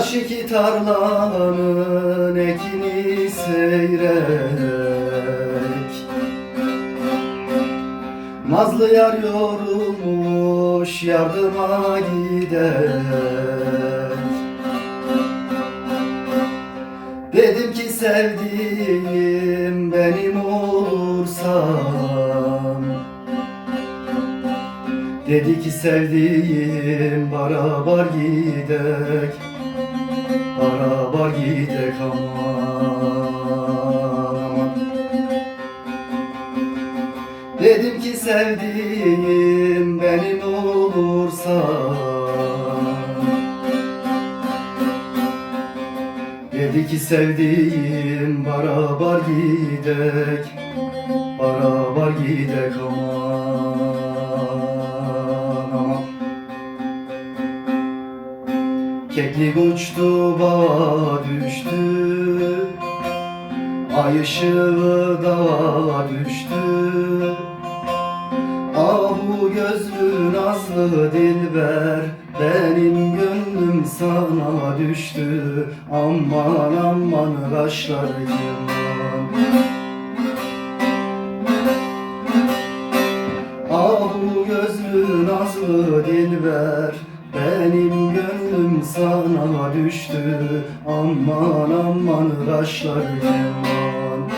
Karşıki tarlanın ekini seyrek. Nazlı yar yorulmuş yardıma gider Dedim ki sevdiğim benim olursan Dedi ki sevdiğim beraber gidek Beraber gidek aman Dedim ki sevdiğim benim olursa Dedi ki sevdiğim beraber gidek Beraber gidek aman Keklik uçtu bağa düştü. Ay ışığı dağa düştü. Ah bu gözlü nazlı dilber Benim gönlüm sana düştü. Aman aman kaşlar keman Ah bu gözlü nazlı dilber Benim sana düştü. Aman aman raşlar yaman